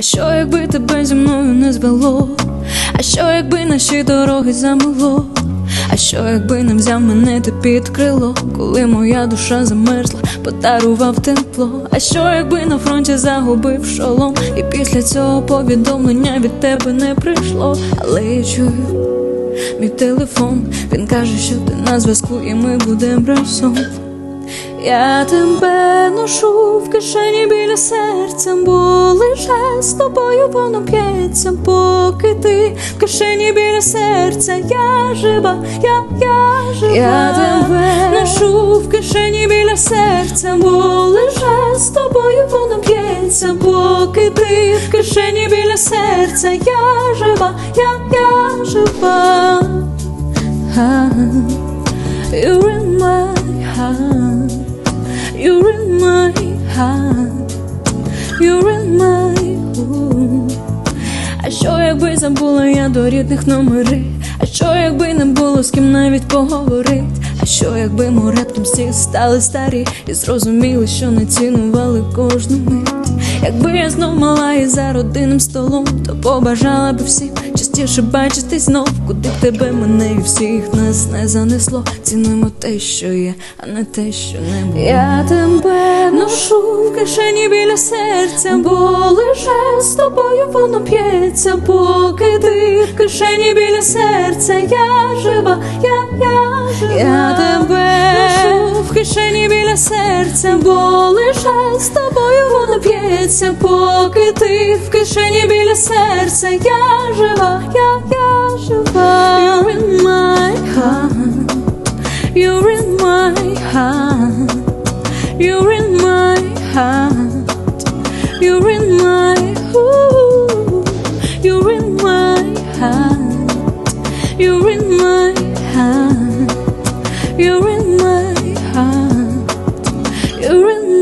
А що якби тебе зі мною не звело? А що якби наші дороги замело? А що якби не взяв мене ти під крило, коли моя душа замерзла, подарував тепло. А що якби на фронті загубив шолом, і після цього повідомлення від тебе не прийшло, але я чую мій телефон, він каже, що ти на зв'язку, і ми будемо разом. Я тебе ношу в кишені біля серця, бо лише з тобою воно п'ється, поки ти в кишені біля серця, я жива, я, я жива. Я тебе ношу в кишені біля серця, бо лише з тобою воно п'ється, поки ти в кишені біля серця, я жива, я, я жива. You're in my heart. You're in my heart. You're in my. А що якби забула я до рідних номери? А що якби не було з ким навіть поговорить? А що якби ми раптом всі стали старі і зрозуміли, що не цінували кожну мить? Якби я знов мала і за родинним столом, то побажала би всім частіше бачитись знов, куди б тебе мене і всіх нас не занесло. Цінуємо те, що є, а не те, що не було. Я тебе ношу в кишені біля серця, бо лише з тобою воно п'ється, поки ти в кишені біля серця, я жива, я, я жива. Я тебе ношу в кишені біля серця, бо лише з тобою воно п'ється, поки ти в кишені біля серця, я жива, я, я жива. You're in my heart. You're in my heart. You're in.